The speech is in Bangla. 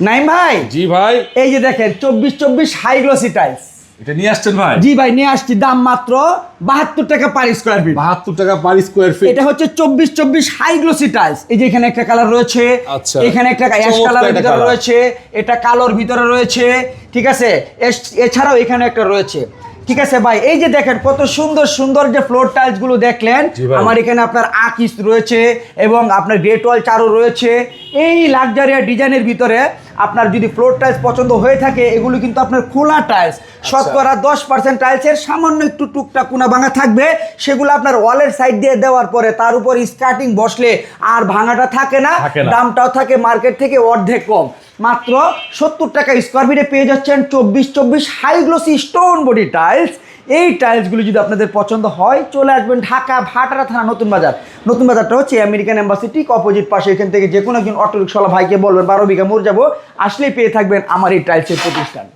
নাইম ভাই? জি ভাই। এই যে দেখেন চব্বিশ চব্বিশ হাই গ্লোসি টাইলস এটা নিয়ে আসছেন ভাই? জি ভাই নিয়ে আসছি। দাম মাত্র বাহাত্তর টাকা পার স্কোয়ার ফিট বাহাত্তর টাকা পার স্কোয়ার ফিট এটা হচ্ছে চব্বিশ চব্বিশ হাই গ্লোসি টাইলস এই যে এখানে একটা কালার রয়েছে আচ্ছা। এখানে একটা অ্যাশ কালার কালারের ভিতরে রয়েছে এটা কালোর ভিতরে রয়েছে ঠিক আছে? এছাড়াও এখানে একটা রয়েছে। ঠিক আছে ভাই এই যে দেখেন কত সুন্দর সুন্দর যে ফ্লোর টাইলসগুলো দেখলেন আমার এখানে আপনার আকিস রয়েছে এবং আপনার গ্রেট ওয়াল চারু রয়েছে এই লাক্সারিয়া ডিজাইনের ভিতরে আপনার যদি ফ্লোর টাইলস পছন্দ হয়ে থাকে এগুলো কিন্তু আপনার খোলা টাইলস আচ্ছা। শতকরা দশ পার্সেন্ট টাইলসের সামান্য একটু টুকটাক কোনা ভাঙা থাকবে সেগুলো আপনার ওয়ালের সাইড দিয়ে দেওয়ার পরে তার উপর স্কার্টিং বসলে আর ভাঙাটা থাকে না। দামটাও থাকে মার্কেট থেকে অর্ধেক কম মাত্র সত্তর টাকা স্কোয়ার ফিটে পেয়ে যাচ্ছেন চব্বিশ চব্বিশ হাইগ্লোসি স্টোন বডি টাইলস এই টাইলসগুলি যদি আপনাদের পছন্দ হয়, চলে আসবেন ঢাকা ভাটারা থানা নতুন বাজার। নতুন বাজারটা হচ্ছে আমেরিকান এম্বাসি ঠিক অপোজিট পাশে, এখান থেকে যে কোনো একজন অটো রিক্সাওয়ালা ভাইকে বলবেন, বারো বিঘা মোর যাব, আসলেই পেয়ে থাকবেন আমার এই টাইলসের প্রতিষ্ঠান।